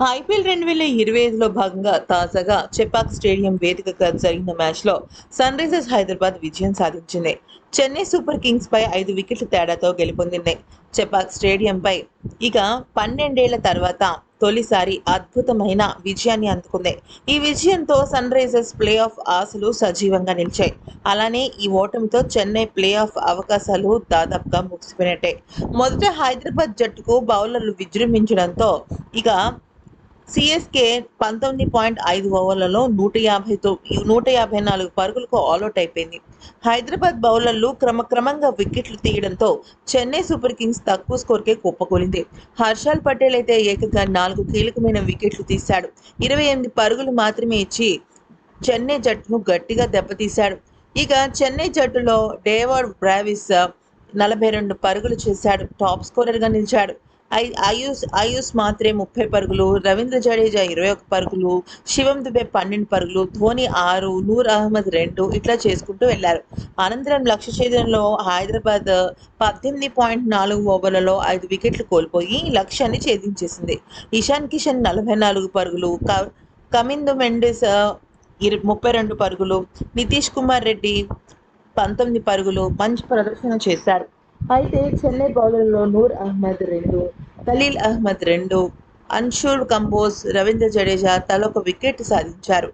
IPL రెండు వేల ఇరవై ఐదులో భాగంగా తాజాగా చెపాక్ స్టేడియం వేదికగా జరిగిన మ్యాచ్లో సన్ రైజర్స్ హైదరాబాద్ విజయం సాధించింది. చెన్నై సూపర్ కింగ్స్ పై ఐదు వికెట్ల తేడాతో గెలుపొందింది. చెపాక్ స్టేడియంపై ఇక పన్నెండేళ్ళ తర్వాత తొలిసారి అద్భుతమైన విజయాన్ని అందుకుంది. ఈ విజయంతో సన్ రైజర్స్ ప్లే ఆఫ్ ఆశలు సజీవంగా నిలిచాయి. అలానే ఈ ఓటమితో చెన్నై ప్లే ఆఫ్ అవకాశాలు దాదాపుగా ముగిసిపోయినట్టే. మొదట హైదరాబాద్ జట్టుకు బౌలర్లు విజృంభించడంతో ఇక సిఎస్కే పంతొమ్మిది పాయింట్ ఐదు ఓవర్లలో నూట యాభైతో నూట యాభై నాలుగు పరుగులకు ఆల్అౌట్ అయిపోయింది. హైదరాబాద్ బౌలర్లు క్రమక్రమంగా వికెట్లు తీయడంతో చెన్నై సూపర్ కింగ్స్ తక్కువ స్కోర్కే కుప్పకూలింది. హర్షాల్ పటేల్ అయితే ఏకంగా నాలుగు కీలకమైన వికెట్లు తీశాడు. ఇరవై ఎనిమిది పరుగులు మాత్రమే ఇచ్చి చెన్నై జట్టును గట్టిగా దెబ్బతీశాడు. ఇక చెన్నై జట్టులో డేవాడ్ బ్రావిస్ నలభై రెండు పరుగులు చేశాడు. టాప్ స్కోరర్గా నిలిచాడు. ఆయుష్ ఆయుష్ మాత్రే ముప్పై పరుగులు రవీంద్ర జడేజా ఇరవై ఒక పరుగులు శివం దుబే పన్నెండు పరుగులు ధోని ఆరు నూర్ అహ్మద్ రెండు ఇట్లా చేసుకుంటూ వెళ్ళారు. అనంతరం లక్ష్య ఛేదనలో హైదరాబాద్ పద్దెనిమిది పాయింట్ నాలుగు ఓవర్లలో ఐదు వికెట్లు కోల్పోయి లక్ష్యాన్ని ఛేదించేసింది. ఇషాన్ కిషన్ నలభై నాలుగు పరుగులు క కమిందు మెండెస్ ఇరు ముప్పై రెండు పరుగులు నితీష్ కుమార్ రెడ్డి పంతొమ్మిది పరుగులు మంచి ప్రదర్శన చేశారు. అయితే చెన్నై బౌలర్లో నూర్ అహ్మద్ రెండు ఖలీల్ అహ్మద్ రెండు అన్షూర్ కంబోజ్ రవీంద్ర జడేజా తలొక వికెట్ సాధించారు.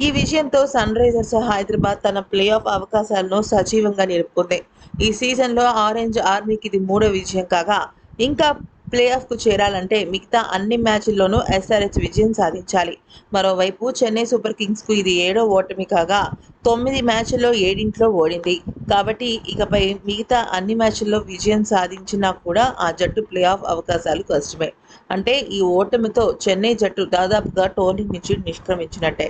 ఈ విజయంతో సన్ రైజర్స్ హైదరాబాద్ తన ప్లే ఆఫ్ అవకాశాలను సజీవంగా నిలుపుకుంది. ఈ సీజన్లో ఆరెంజ్ ఆర్మీకి ఇది మూడో విజయం కాగా ఇంకా ప్లే ఆఫ్కు చేరాలంటే మిగతా అన్ని మ్యాచ్ల్లోనూ ఎస్ఆర్హెచ్ విజయం సాధించాలి. మరోవైపు చెన్నై సూపర్ కింగ్స్కు ఇది ఏడో ఓటమి కాగా తొమ్మిది మ్యాచ్ల్లో ఏడింట్లో ఓడింది. కాబట్టి ఇకపై మిగతా అన్ని మ్యాచ్ల్లో విజయం సాధించినా కూడా ఆ జట్టు ప్లే ఆఫ్ అవకాశాలు కష్టమే. అంటే ఈ ఓటమితో చెన్నై జట్టు దాదాపుగా టోర్నీ నుంచి నిష్క్రమించినట్టే.